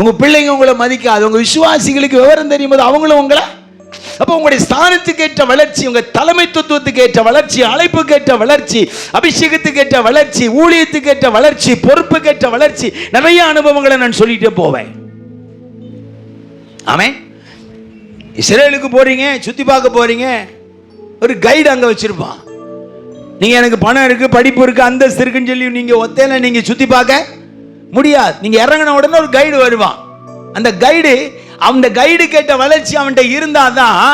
உங்க பிள்ளைங்க உங்களை மதிக்காது. உங்க விசுவாசிகளுக்கு விவரம் தெரியும் போது அவங்களும் உங்களை அப்போ உங்களுடைய ஸ்தானத்துக்கு ஏற்ற வளர்ச்சி உங்க தலைமைத்துவத்துக்கு ஏற்ற வளர்ச்சி அழைப்புக்கு ஏற்ற வளர்ச்சி அபிஷேகத்துக்கு ஏற்ற வளர்ச்சி ஊழியத்துக்கு ஏற்ற வளர்ச்சி பொறுப்புக்கு ஏற்ற வளர்ச்சி நிறைய அனுபவங்களை நான் சொல்லிட்டே போவேன். ஆமே இஸ்ரேலுக்கு போறீங்க சுத்தி பார்க்க போறீங்க ஒரு கைடு அங்க வச்சிருப்பான். நீங்க எனக்கு பணம் இருக்கு படிப்பு இருக்கு அந்தஸ்து இருக்குன்னு சொல்லி நீங்க ஒத்தையில நீங்க சுத்தி பார்க்க முடியாது. நீங்க இறங்கின உடனே ஒரு கைடு வருவான். அந்த கைடு அந்த கைடு கேட்ட வளர்ச்சி அவன்கிட்ட இருந்தாதான்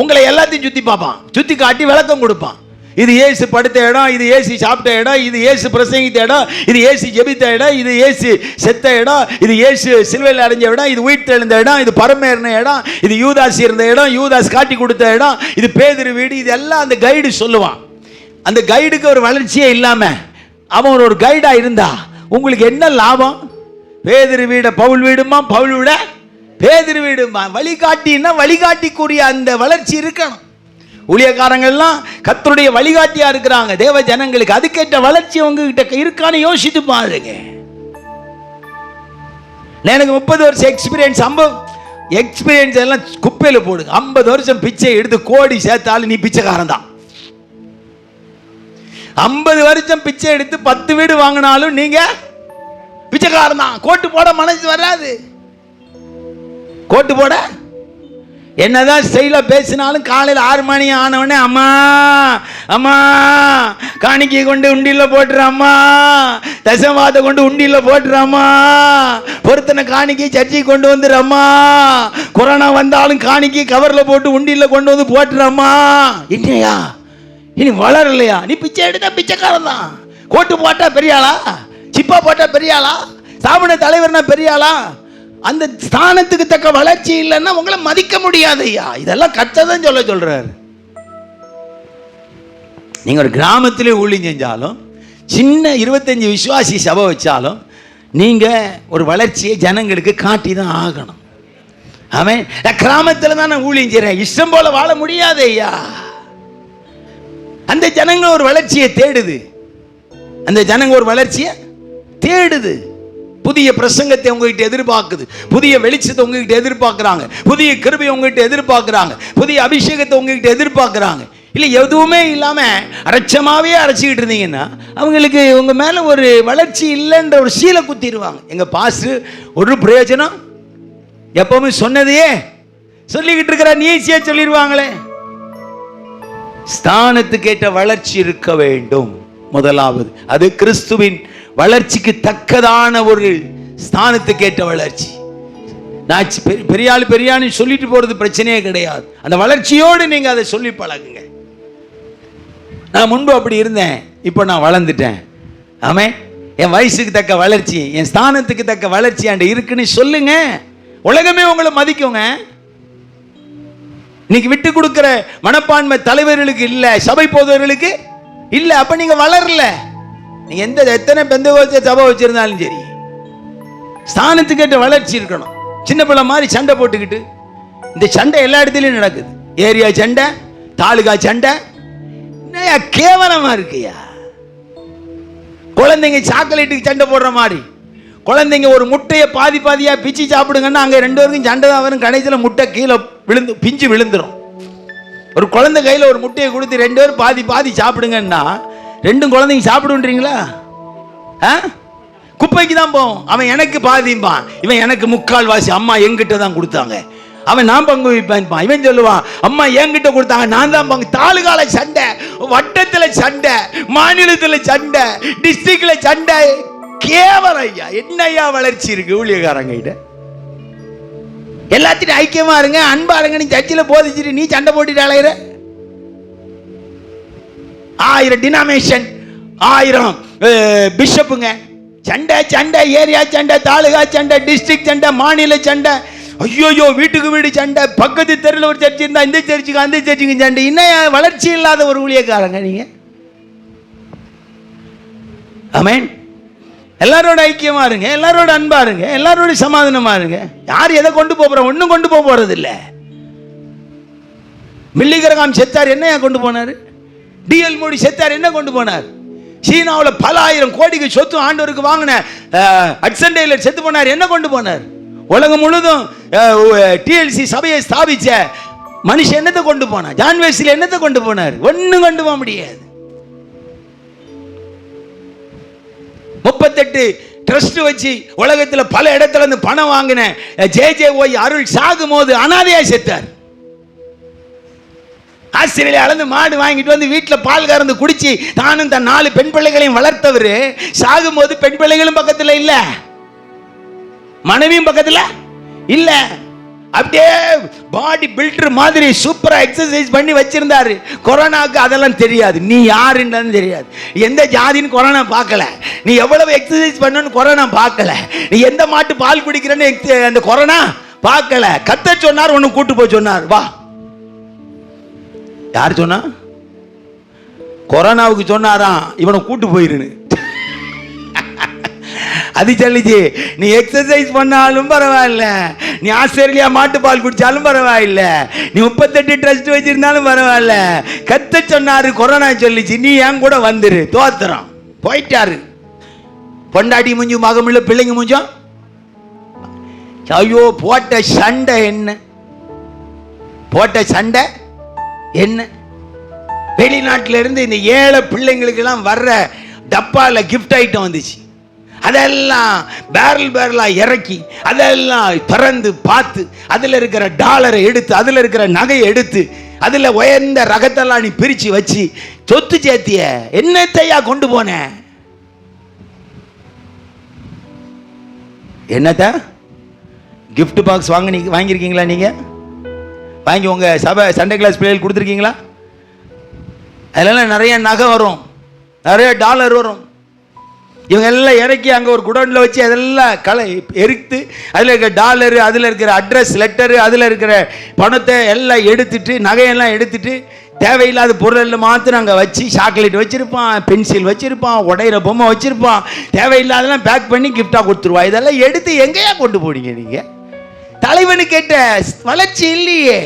உங்களை எல்லாத்தையும் சுத்தி பார்ப்பான். சுத்தி காட்டி விளக்கம் கொடுப்பான். இது ஏசு படுத்த இடம் இது ஏசி சாப்பிட்ட இடம் இது ஏசு பிரசங்கித்த இடம் இது ஏசி ஜெபித்த இடம் இது ஏசு செத்த இடம் இது ஏசு சிலுவையில் அடைஞ்ச இடம் இது உயிர் தெழுந்த இடம் இது பரமேறின இடம் இது யூதாஸ் இருந்த இடம் யூதாஸ் காட்டி கொடுத்த இடம் இது பேதிரு வீடு இது எல்லாம் அந்த கைடு சொல்லுவான். அந்த கைடுக்கு ஒரு வளர்ச்சியே இல்லாம அவன் ஒரு கைடா இருந்தா உங்களுக்கு என்ன லாபம்? பேதிரு வீட பவுல் வீடுமா? பவுல் வீட? பேதிரு வீடுமா வழிகாட்டின்னா வழிகாட்டிக்குரிய அந்த வளர்ச்சி இருக்கணும். ஊழியக்காரங்கள்லாம் கத்தருடைய வழிகாட்டியா இருக்கிறாங்க. தேவ ஜனங்களுக்கு அதுக்கேற்ற வளர்ச்சி உங்ககிட்ட இருக்கான்னு யோசித்து பாருங்க. எனக்கு முப்பது வருஷம் எக்ஸ்பீரியன்ஸ் ஐம்பது எக்ஸ்பீரியன்ஸ் எல்லாம் குப்பையில் போடுங்க ஐம்பது வருஷம் பிச்சை எடுத்து கோடி சேர்த்தாலும் நீ பிச்சைக்காரன் தான் ஐம்பது வருஷம் பிச்சை எடுத்து பத்து வீடு வாங்கினாலும் நீங்க பிச்சைக்காரன் தான். கோட்டு போட மனசு வராது. கோட்டு போட? என்னதான் ஸ்டைல பேசினாலும் காலையில் ஆறு மணி ஆனவொடனே அம்மா அம்மா காணிக்கை கொண்டு உண்டியில் போட்டுரு அம்மா. கொண்டு உண்டியில் போட்டுரு அம்மா. பொருத்தனை காணிக்கை சர்ச்சை கொண்டு வந்துடுறம்மா கொரோனா வந்தாலும் காணிக்கை கவரில் போட்டு உண்டியில் கொண்டு வந்து போட்டுரு இல்லையா இனி வளரலையா? நீ பிச்சை எடுத்தா பிச்சைக்காரன் தான் கோட்டு போட்டா பெரிய ஆளா சிப்பா போட்டா பெரிய ஆளா சாமண தலைவர்னா பெரிய ஆளா அந்த ஸ்தானத்துக்கு தக்க வளர்ச்சி இல்லைன்னா உங்களை மதிக்க முடியாது ஐயா இதெல்லாம் கத்ததான் சொல்ல சொல்றாரு. நீங்க ஒரு கிராமத்திலே ஊழியம் செஞ்சாலும் சின்ன இருபத்தஞ்சு விசுவாசி சபை வச்சாலும் நீங்க ஒரு வளர்ச்சியை ஜனங்களுக்கு காட்டி தான் ஆகணும். அவன் கிராமத்தில் தான் நான் ஊழியம் செய்கிறேன் இஷ்டம் போல வாழ முடியாது ஐயா அந்த ஜனங்க ஒரு வளர்ச்சியை தேடுது. அந்த ஜனங்க ஒரு வளர்ச்சியை தேடுது. புதிய பிரசங்கத்தை உங்ககிட்ட எதிர்பார்க்குது. புதிய வெளிச்சத்தை உங்ககிட்ட எதிர்பார்க்குறாங்க. புதிய கிருபையை உங்ககிட்ட எதிர்பார்க்குறாங்க. புதிய அபிஷேகத்தை உங்ககிட்ட எதிர்பார்க்குறாங்க. இல்லை எதுவுமே இல்லாமல் அரைச்சமாகவே அரைச்சிக்கிட்டு இருந்தீங்கன்னா அவங்களுக்கு இவங்க மேலே ஒரு வளர்ச்சி இல்லைன்ற ஒரு சீலை குத்திடுவாங்க. எங்கள் பாசு ஒரு பிரயோஜனம்? எப்பவுமே சொன்னதையே சொல்லிக்கிட்டு இருக்கிற நீச்சியாக சொல்லிடுவாங்களே. ஸ்தானத்துக்கேற்ற வளர்ச்சி இருக்க வேண்டும். முதலாவது அது கிறிஸ்துவின் வளர்ச்சிக்கு தக்கதான ஒரு ஸ்தானத்துக்கேற்ற வளர்ச்சி. நான் பெரிய- பெரிய ஆள் பெரியான்னு சொல்லிட்டு போறது பிரச்சனையே கிடையாது. அந்த வளர்ச்சியோடு நீங்க அதை சொல்லி பழகுங்க. நான் முன்பு அப்படி இருந்தேன் இப்போ நான் வளர்ந்துட்டேன். ஆமே என் வயசுக்கு தக்க வளர்ச்சி என் ஸ்தானத்துக்கு தக்க வளர்ச்சி அண்ட இருக்குன்னு சொல்லுங்க. உலகமே உங்களை மதிக்குங்க. இன்னைக்கு விட்டு கொடுக்கிற மனப்பான்மை தலைவர்களுக்கு இல்ல சபை போதவர்களுக்கு இல்ல அப்ப நீங்க வளரல. நீங்க எந்த எத்தனை பெந்த சபை வச்சிருந்தாலும் சரி. ஸ்தானத்துக்கு ஏற்ற வளர்ச்சி இருக்கணும். சின்ன பிள்ளை மாதிரி சண்டை போட்டுக்கிட்டு இந்த சண்டை எல்லா இடத்துலயும் நடக்குது. ஏரியா சண்டை தாலுகா சண்டை என்னய்யா கேவலமா இருக்குயா? குழந்தைங்க சாக்லேட்டுக்கு சண்டை போடுற மாதிரி. குழந்தைங்க ஒரு முட்டையை பாதி பாதியா பிச்சு சாப்பிடுங்கன்னா அங்க ரெண்டு பேருக்கும் சண்டை தான் வரும். கடைசியில் முட்டை கீழே விழுந்து பிஞ்சு விழுந்துடும் ஒரு குழந்தை கையில் ஒரு முட்டையை கொடுத்து ரெண்டு பேரும் பாதி பாதி சாப்பிடுங்கன்னா ரெண்டும் குழந்தைங்க சாப்பிடுன்றீங்களா ஆ? குப்பைக்கு தான் போவோம். அவன் எனக்கு பாதிம்பான். இவன் எனக்கு முக்கால் வாசி அம்மா என்கிட்ட தான் கொடுத்தாங்க. அவன் நான் பங்கு வைப்பேன்பான். இவன் சொல்லுவான் அம்மா என்கிட்ட கொடுத்தாங்க நான் தான் பங்கு. தாலுகால சண்டை வட்டத்தில் சண்டை மாநிலத்தில் சண்டை டிஸ்ட்ரிக்டில் சண்டை. கேவலம் ஐயா என்ன ஐயா வளர்ச்சி இருக்கு ஊழியக்காரங்க கிட்ட எல்லாத்தையும் ஐக்கியமா இருங்க அன்பா இருங்க நீ சர்ச்சில் போதிச்சிட்டு நீ சண்டை போட்டுட்டு அலையிற? ஆயிரம் டினாமேஷன் ஆயிரம் பிஷப்புங்க சண்டை சண்டை ஏரியா சண்டை தாலுகா சண்டை டிஸ்ட்ரிக்ட் சண்டை மாநில சண்டை. ஐயோயோ வீட்டுக்கு வீடு சண்டை பக்கத்து தெருவில் ஒரு சர்ச் இருந்தால் இந்த சர்ச்சுக்கு அந்த சர்ச்சுக்கு சண்டை. இன்னும் வளர்ச்சி இல்லாத ஒரு ஊழியக்காரங்க நீங்கள் ஆமென் எல்லாரோட ஐக்கியமா இருங்க எல்லாரோட அன்பா இருங்க எல்லாரோட சமாதானமா இருங்க. யார் எதை கொண்டு போறோம் ஒன்றும் கொண்டு போக போறது இல்லை செத்தார் என்ன கொண்டு போனார்? டிஎல் மோடி செத்தார் என்ன கொண்டு போனார்? சீனாவில் பல ஆயிரம் கோடிக்கு சொத்து ஆண்டவருக்கு வாங்கின ஹட்சன் டெய்லர் செத்து போனார் என்ன கொண்டு போனார்? உலகம் முழுதும் டிஎல்சி சபையை ஸ்தாபிச்ச மனுஷன் என்னத்தை கொண்டு போனார் ஜான் என்னத்தை கொண்டு போனார்? ஒன்றும் கொண்டு போக முடியாது. முப்பத்தெட்டு ட்ரஸ்ட் வச்சு உலகத்துல பல இடத்துல இருந்து பணம் வாங்கின ஜே ஜே ஓய் அருள் சாகும் போது அனாதையா செத்தார். ஆஸ்திரேலியா அளந்து மாடு வாங்கிட்டு வந்து வீட்டில் பால் கறந்து குடிச்சு தானும் தன் நாலு பெண் பிள்ளைகளையும் வளர்த்தவர். சாகும்போது பெண் பிள்ளைகளும் பக்கத்துல இல்ல. மனைவியும் பக்கத்துல? இல்லை. அப்படியே பாடி பில்டர் மாதிரி சூப்பராக எக்ஸசைஸ் பண்ணி வச்சிருந்தாரு. கொரோனாவுக்கு அதெல்லாம் தெரியாது. நீ யாருன்னு தெரியாது. எந்த ஜாதின்னு கொரோனா பார்க்கல. நீ எவ்வளவு எக்ஸசைஸ் பண்ணணும்னு கொரோனா பார்க்கல. நீ எந்த மாட்டு பால் குடிக்கிறன்னு அந்த கொரோனா பார்க்கல. கத்த சொன்னார் ஒன்று கூட்டு போய் சொன்னார். வா. யார் சொன்னா? கொரோனாவுக்கு சொன்னாராம் இவனை கூட்டு போயிருன்னு. அது சொல்லிச்சு நீ எக்ஸசைஸ் பண்ணாலும் பரவாயில்ல. நீ ஆஸ்திரேலியா மாட்டு பால் குடிச்சாலும் பரவாயில்ல. நீ முப்பத்தெட்டு ட்ரஸ்ட் வச்சிருந்தாலும் பரவாயில்ல. கத்த சொன்னாரு கொரோனா சொல்லிச்சு. நீ என் கூட வந்துரு? தோத்துறோம் போயிட்டாரு. பொண்டாட்டி முஞ்சும் மகமில்ல பிள்ளைங்க முஞ்சும் ஐயோ போட்ட சண்டை என்ன? போட்ட சண்டை என்ன? வெளிநாட்டில இருந்து இந்த ஏழை பிள்ளைங்களுக்கெல்லாம் வர்ற டப்பால கிஃப்ட் ஐட்டம் வந்துச்சு. அதெல்லாம் பேரல் பேரலாக இறக்கி அதெல்லாம் திறந்து பார்த்து அதில் இருக்கிற டாலரை எடுத்து அதில் இருக்கிற நகையை எடுத்து அதில் உயர்ந்த ரகத்தெல்லாம் நீ பிரித்து வச்சு சொத்து சேர்த்திய என்னத்தையா கொண்டு போன? என்னத்த? கிஃப்ட் பாக்ஸ் வாங்கி வாங்கியிருக்கீங்களா நீங்கள் வாங்கி உங்கள் சபை சண்டே கிளாஸ் பிள்ளைகள் கொடுத்துருக்கீங்களா? அதிலலாம் நிறைய நகை வரும். நிறைய டாலர் வரும். இவங்க எல்லாம் இறக்கி அங்கே ஒரு குடோனில் வச்சு அதெல்லாம் களை எரித்து அதில் இருக்கிற டாலரு அதில் இருக்கிற அட்ரஸ் லெட்டரு அதில் இருக்கிற பணத்தை எல்லாம் எடுத்துட்டு நகையெல்லாம் எடுத்துட்டு தேவையில்லாத பொருள் மாத்திரம் அங்கே வச்சு சாக்லேட் வச்சுருப்பான் பென்சில் வச்சுருப்பான் உடையிற பொம்மை வச்சுருப்பான். தேவையில்லாதெல்லாம் பேக் பண்ணி கிஃப்டாக கொடுத்துருவான் இதெல்லாம் எடுத்து எங்கேயா கொண்டு போனீங்க நீங்கள் தலைவனு கேட்ட வளர்ச்சி இல்லையே.